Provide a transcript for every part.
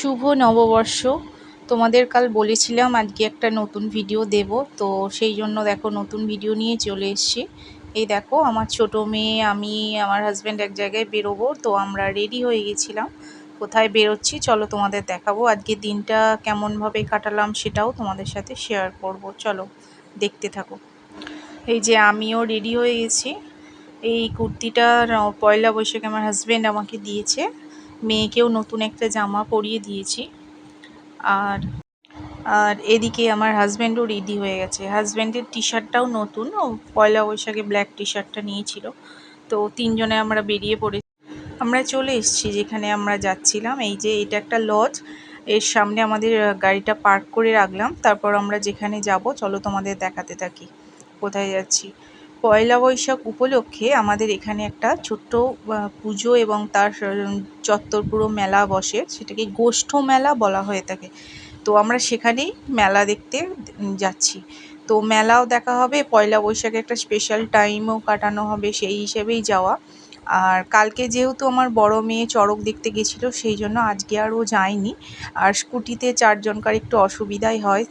শুভ নববর্ষ। তোমাদের কাল বলেছিলাম আজকে একটা নতুন ভিডিও দেব, তো সেই জন্য দেখো নতুন ভিডিও নিয়ে চলে এসেছি। এই দেখো, আমার ছোট মেয়ে, আমি, আমার হাজব্যান্ড এক জায়গায় বেরোবো, তো আমরা রেডি হয়ে গেছিলাম। কোথায় বেরোচ্ছি চলো তোমাদের দেখাবো। আজকে দিনটা কেমনভাবে কাটালাম সেটাও তোমাদের সাথে শেয়ার করব। চলো, দেখতে থাকো। এই যে আমিও রেডি হয়ে গেছি। এই কুর্তিটা, পয়লা বৈশাখে আমার হাজব্যান্ড আমাকে দিয়েছে। মেয়েকেও নতুন একটা জামা পরিয়ে দিয়েছি। আর আর এদিকে আমার হাজব্যান্ডও রেডি হয়ে গেছে। হাজব্যান্ডের টি শার্টটাও নতুন। ও পয়লা বৈশাখে ব্ল্যাক টি শার্টটা নিয়েছিল। তো তিনজনে আমরা বেরিয়ে পড়েছি আমরা চলে এসেছি যেখানে আমরা যাচ্ছিলাম। এই যে এটা একটা লজ এর সামনে আমাদের গাড়িটা পার্ক করে রাখলাম। তারপর আমরা যেখানে যাব, চলো তোমাদের দেখাতে থাকি। কোথায় যাচ্ছি? পয়লা বৈশাখ উপলক্ষে আমাদের এখানে একটা ছোট্ট পুজো এবং তার চত্বর পুরো মেলা বসে। সেটাকে গোষ্ঠ মেলা বলা হয়ে থাকে। তো আমরা সেখানেই মেলা দেখতে যাচ্ছি। তো মেলাও দেখা হবে। পয়লা বৈশাখে একটা স্পেশাল টাইমও কাটানো হবে সেই হিসেবেই যাওয়া। আর কালকে যেহেতু আমার বড় মেয়ে চড়ক দেখতে গেছিল, সেই জন্য আজকে আর ও যায়নি। আর স্কুটিতে চারজনকার একটু অসুবিধাই হয়,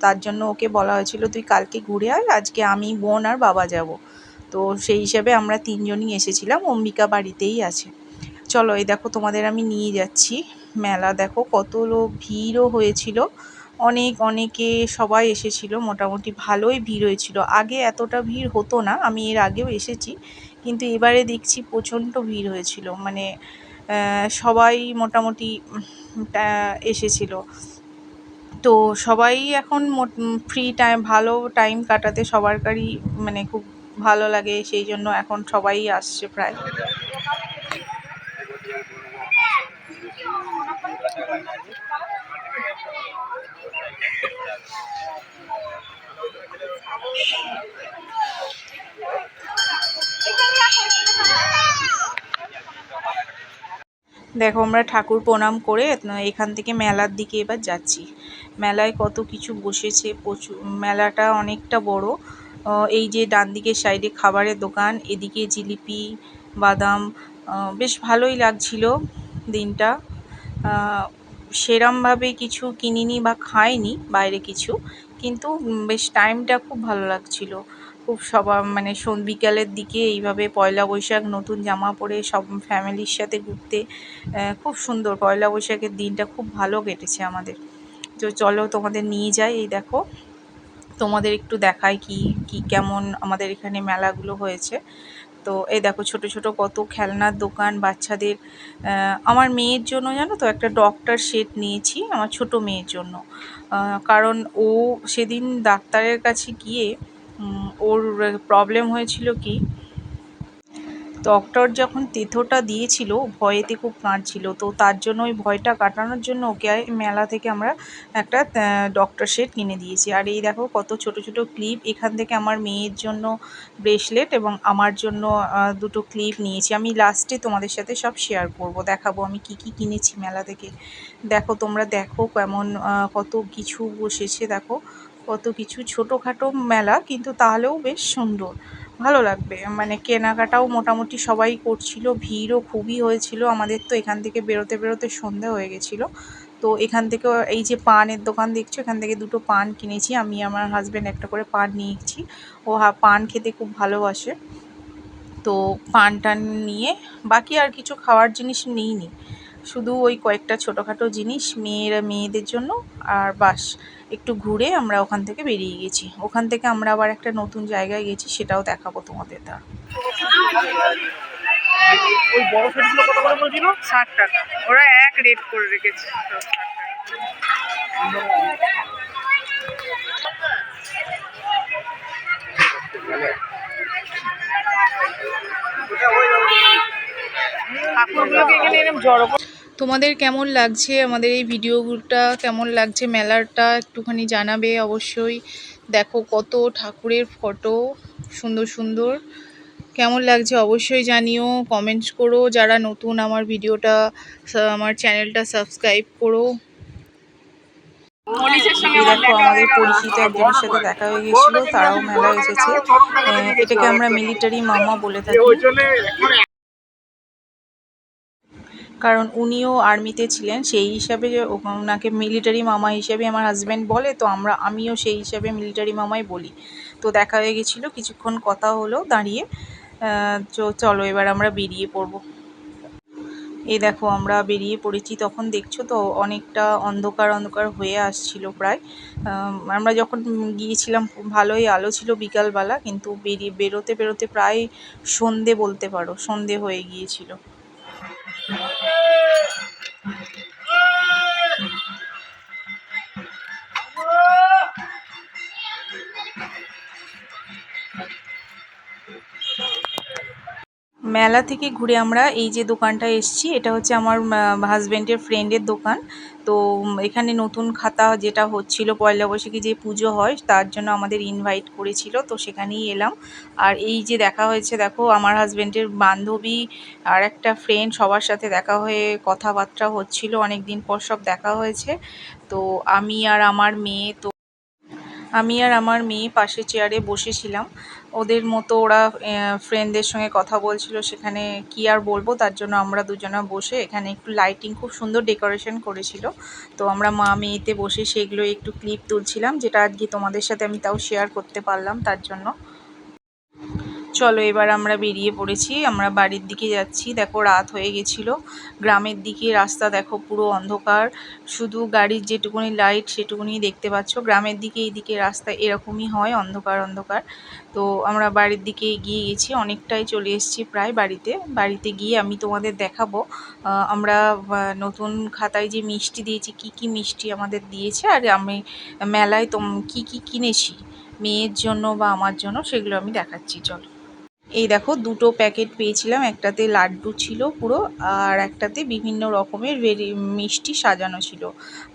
তার জন্য ওকে বলা হয়েছিল, তুই কালকে ঘুরে আয়, আজকে আমি, বোন আর বাবা যাব। তো সেই হিসেবে আমরা তিনজনই এসেছিলাম, অম্বিকা বাড়িতেই আছে। চলো, এই দেখো, তোমাদের আমি নিয়ে যাচ্ছি। মেলা, দেখো, কত লোক, ভিড়ও হয়েছিল। অনেক, অনেকে সবাই এসেছিল, মোটামুটি ভালোই ভিড় হয়েছিল। আগে এতটা ভিড় হতো না, আমি এর আগেও এসেছি। কিন্তু এবারে দেখছি প্রচণ্ড ভিড় হয়েছিল। মানে সবাই মোটামুটি এসেছিল। তো সবাই এখন ফ্রি টাইম ভালো টাইম কাটাতে সবারকারই মানে খুব ভালো লাগে। সেই জন্য এখন সবাই আসছে প্রায়। দেখো, আমরা ঠাকুর প্রণাম করে এখান থেকে মেলার দিকে এবার যাচ্ছি। মেলায় কত কিছু বসেছে, প্রচুর, মেলাটা অনেকটা বড়। এই যে ডান দিকের সাইডে খাবারের দোকান, এদিকে জিলিপি, বাদাম বেশ ভালোই লাগছিল দিনটা। সেরমভাবে কিছু কিনিনি বা খাইনি, বাইরে কিছু, কিন্তু বেশ টাইমটা খুব ভালো লাগছিল। খুব সবা মানে বিকালের দিকে এইভাবে পয়লা বৈশাখ, নতুন জামা পরে সব ফ্যামিলির সাথে ঘুরতে খুব সুন্দর। পয়লা বৈশাখের দিনটা খুব ভালো কেটেছে আমাদের। তো চলো তোমাদের নিয়ে যাই, এই দেখো। তোমাদের একটু দেখায় কি কি কেমন আমাদের এখানে মেলাগুলো হয়েছে। তো এই দেখো, ছোট ছোট কত খেলনার দোকান, বাচ্চাদের আমার মেয়ের জন্য জানো তো, একটা ডক্টর সেট নিয়েছি, আমার ছোট মেয়ের জন্য। কারণ ও সেদিন ডাক্তারের কাছে গিয়ে ওর প্রবলেম হয়েছিল কি? ডক্টর যখন তেথোটা দিয়েছিল ভয়েতে খুব কাঁদছিল। তো তার জন্য ওই ভয়টা কাটানোর জন্য ওকে মেলা থেকে আমরা একটা ডক্টর সেট কিনে দিয়েছি। আর এই দেখো কত ছোট ছোট ক্লিপ এখান থেকে আমার মেয়ের জন্য ব্রেসলেট এবং আমার জন্য দুটো ক্লিপ নিয়েছি। আমি লাস্টে তোমাদের সাথে সব শেয়ার করব, দেখাবো আমি কি কি কিনেছি মেলা থেকে। দেখো তোমরা দেখো কেমন কত কিছু বসেছে, দেখো। কত কিছু, ছোটোখাটো মেলা, কিন্তু তাহলেও বেশ সুন্দর। ভালো লাগবে। মানে কেনাকাটাও মোটামুটি সবাই করছিল, ভিড়ও খুবই হয়েছিল। আমাদের তো এখান থেকে বেরোতে বেরোতে সন্ধে হয়ে গেছিল। তো এখান থেকে এই যে পানের দোকান দেখছ, এখান থেকে দুটো পান কিনেছি। আমি আমার হাজব্যান্ড একটা করে পান নিয়েছি। ও হা, পান খেতে খুব ভালোবাসে। তো পান টান নিয়ে বাকি আর কিছু খাওয়ার জিনিস নিইনি। শুধু ওই কয়েকটা ছোটোখাটো জিনিস, মেয়েরা, মেয়েদের জন্য আর বাস। একটু ঘুরে আমরা ওখান থেকে বেরিয়ে গেছি। ওখান থেকে আমরা আবার একটা নতুন জায়গায় গেছি সেটাও দেখাবো তোমাদের তার ওই বড় সেটগুলো কত করে বলছিল? ষাট টাকা। ওরা এক রেট করে রেখেছে। ঠাকুরগুলোকে এখানে এরকম জড়ো তোমাদের কেমন লাগছে আমাদের এই ভিডিওটা কেমন লাগছে মেলাটা একটুখানি জানাবে অবশ্যই দেখো কত ঠাকুরের ফটো সুন্দর সুন্দর কেমন লাগছে অবশ্যই জানিও কমেন্টস করো যারা নতুন আমার ভিডিওটা আমার চ্যানেলটা সাবস্ক্রাইব করো দেখো আমাদের পরিচিত একজনের সাথে দেখা হয়ে গেছিল তারাও মেলা এসেছে এটাকে আমরা মিলিটারি মামা বলে থাকি কারণ উনিও আর্মিতে ছিলেন, সেই হিসাবে ওনাকে মিলিটারি মামা হিসেবে আমার হাজব্যান্ড বলে, তো আমরা, আমিও সেই হিসাবে মিলিটারি মামাই বলি। তো দেখা হয়ে গেছিল, কিছুক্ষণ কথা হলো, দাঁড়িয়ে তো চলো এবার আমরা বেরিয়ে পড়ব। এই দেখো, আমরা বেরিয়ে পড়েছি, তখন দেখছ তো অনেকটা অন্ধকার অন্ধকার হয়ে আসছিল প্রায়। আমরা যখন গিয়েছিলাম ভালোই আলো ছিল বিকালবেলা, কিন্তু বেরিয়ে, বেরোতে বেরোতে প্রায় সন্ধে বলতে পারো, সন্ধে হয়ে গিয়েছিল। Okay. মেলা থেকে ঘুরে আমরা এই যে দোকানটা এসেছি, এটা হচ্ছে আমার হাজব্যান্ডের ফ্রেন্ডের দোকান। তো এখানে নতুন খাতা যেটা হচ্ছিল পয়লা বৈশাখী যে পুজো হয়, তার জন্য আমাদের ইনভাইট করেছিল, তো সেখানেই এলাম। আর এই যে দেখা হয়েছে, দেখো, আমার হাজব্যান্ডের বান্ধবী আর একটা ফ্রেন্ড সবার সাথে দেখা হয়ে কথাবার্তা হচ্ছিল অনেক দিন পর সব দেখা হয়েছে। তো, আমি আর আমার মেয়ে, তো আমি আর আমার মেয়ে পাশে চেয়ারে বসেছিলাম। ওদের মতো ওরা ফ্রেন্ডদের সঙ্গে কথা বলছিল, সেখানে কি আর বলব? তার জন্য আমরা দুজনা বসে এখানে একটু লাইটিং খুব সুন্দর ডেকোরেশন করেছিল। তো আমরা মা মেয়েতে বসে সেগুলো একটু ক্লিপ তুলছিলাম, যেটা আজকে তোমাদের সাথে আমি তাও শেয়ার করতে পারলাম তার জন্য। চলো এবার আমরা বেরিয়ে পড়েছি, আমরা বাড়ির দিকে যাচ্ছি। দেখো রাত হয়ে গেছিল, গ্রামের দিকে রাস্তা দেখো পুরো অন্ধকার। শুধু গাড়ির যেটুকুনি লাইট সেটুকুনি দেখতে পাচ্ছ। গ্রামের দিকে এইদিকে রাস্তা এরকমই হয়, অন্ধকার অন্ধকার। তো আমরা বাড়ির দিকে এগিয়ে গেছি, অনেকটাই চলে এসেছি প্রায় বাড়িতে। বাড়িতে গিয়ে আমি তোমাদের দেখাবো আমরা নতুন খাতায় যে মিষ্টি দিয়েছি, কি কি মিষ্টি আমাদের দিয়েছে, আর আমি মেলায় তোম, কি কি কিনেছি, মেয়ের জন্য বা আমার জন্য, সেগুলো আমি দেখাচ্ছি, চলো। এই দেখো, দুটো প্যাকেট পেয়েছিলাম। একটাতে লাড্ডু ছিল পুরো, আর একটাতে বিভিন্ন রকমের ভেরি মিষ্টি সাজানো ছিল।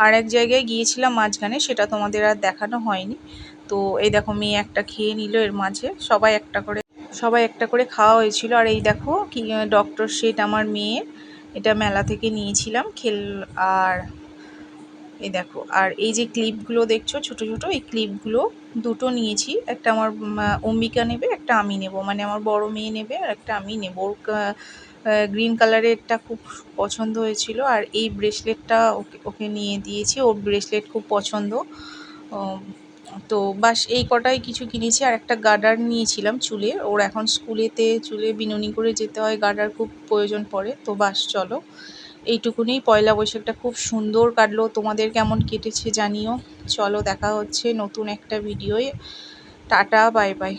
আর এক জায়গায় গিয়েছিলাম মাঝখানে, সেটা তোমাদের আর দেখানো হয়নি। তো এই দেখো, মেয়ে একটা খেয়ে নিল এর মাঝে। সবাই একটা করে, সবাই একটা করে খাওয়া হয়েছিল। আর এই দেখো, কি, ডক্টর সেট আমার মেয়ের এটা মেলা থেকে নিয়েছিলাম খেল, আর এই দেখো, আর এই যে ক্লিপগুলো দেখছ, ছোট ছোট, এই ক্লিপগুলো দুটো নিয়েছি। একটা আমার অম্বিকা নেবে, একটা আমি নেব। মানে আমার বড় মেয়ে নেবে আর একটা আমি নেব। ওর গ্রিন কালারেরটা খুব পছন্দ হয়েছিল আর এই ব্রেসলেটটা ওকে ওকে নিয়ে দিয়েছি। ওর ব্রেসলেট খুব পছন্দ। তো বাস এই কটাই কিছু কিনেছি আর একটা গার্ডার নিয়েছিলাম চুলে। ওর এখন স্কুলেতে চুলে বিনুনি করে যেতে হয়, গার্ডার খুব প্রয়োজন পড়ে। তো বাস চলো। এইটুকুনি। পয়লা বৈশাখটা খুব সুন্দর কাটলো। তোমাদের কেমন কেটেছে জানিও। চলো দেখা হচ্ছে নতুন একটা ভিডিওয়ে। Tata, bye bye.